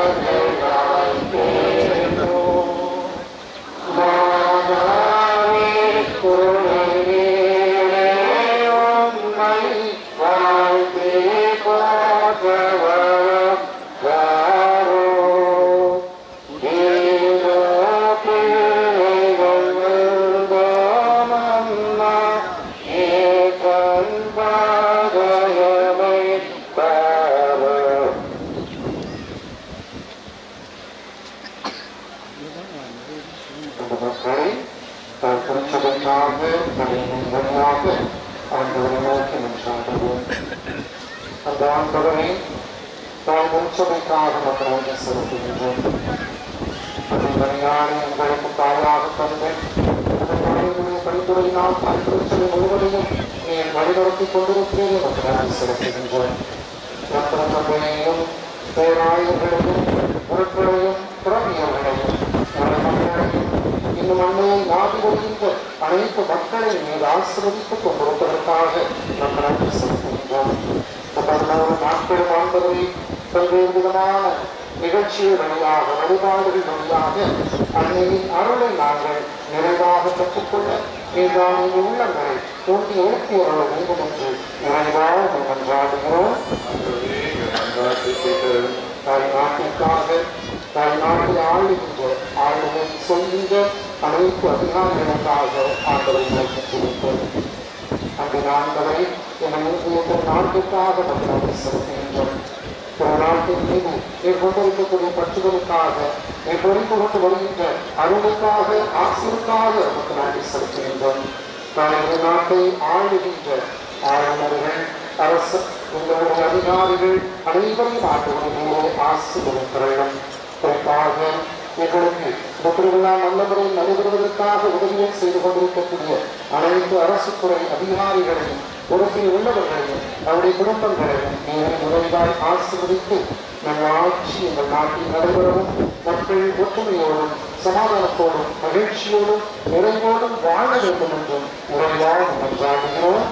மக்களை salve, volete ingognate, quando le morte non sono problemi. Andando da me, dal muccio del caso la croce sarà finita. Per indovinare un po' portare la sottante, per fare പണിത്തുറ നാൽപ്പത്തിരച്ചിലെ മുഴുവനും വഴിനടത്തി കൊണ്ടുവരുത്തിയത് മറ്റൊരാശ്രമിക്കുന്നത് പത്തനംതിട്ടയെയും പേരായകളെയും ഉറപ്പുകളെയും തുറങ്ങിയവരെയും ഇന്ന് മണ്ണയിൽ നാട്ടിലും அனைத்து மக்களை நீர் ஆசிர்வதித்துக் கொண்டிருப்பதற்காக நாம் நன்றி செலுத்துகின்றோம். பதினோரு நாட்களும் ஆண்டவரை பல்வேறு விதமான நிகழ்ச்சிகள் வழியாக வழிபாடுகள் வழியாக அன்னையின் அருளை நாங்கள் நிறைவாக பெற்றுக்கொள்ள நீதான் எங்கள் உள்ளங்களை தூண்டி எழுப்பி அருள வேண்டும் என்று நிறைவாக நன்றாடுகிறோம். தாய் நாட்டிற்காக தாய் நாட்டை ஆளுகின்ற ஆளுநர் சொல்கின்ற அனைத்து அதிகாரங்களுக்காக ஆண்டவை நோக்கி கொடுப்போம் அந்த ஆண்டவரை என இந்திய நாட்டுக்காக மக்களாக செலுத்துகின்றோம் ஒரு நாட்டின் மீது மேற்கொண்டிருக்கக்கூடிய பற்றுகளுக்காக மேற்கொண்டு வருகின்ற அருளுக்காக ஆசிரியருக்காக நமக்கு மக்களாக செலுத்துகின்றோம். நான் இந்த நாட்டை ஆளுகின்ற ஆளுநர்கள் அரசு உங்களுடைய அதிகாரிகள் அனைவரையும் ஆண்டுகளுடைய ஆசை கொடுக்கிறோம் குறிப்பாக எங்களுக்கு இந்த நல்லவரை நடைபெறுவதற்காக உதவியை செய்து கொண்டிருக்கக்கூடிய அனைத்து அரசு துறை அதிகாரிகளையும் பொறுப்பில் உள்ளவர்களையும் அவருடைய குடும்பங்களையும் நீங்கள் உதவியால் ஆசீர்வதித்து நம் ஆட்சி எங்கள் நாட்டில் நடைபெறவும் மக்கள் ஒற்றுமையோடும் சமாதானத்தோடும் மகிழ்ச்சியோடும் நிறைவோடும் வாழ வேண்டும் என்றும் உரையாக நன்றாடுகிறோம்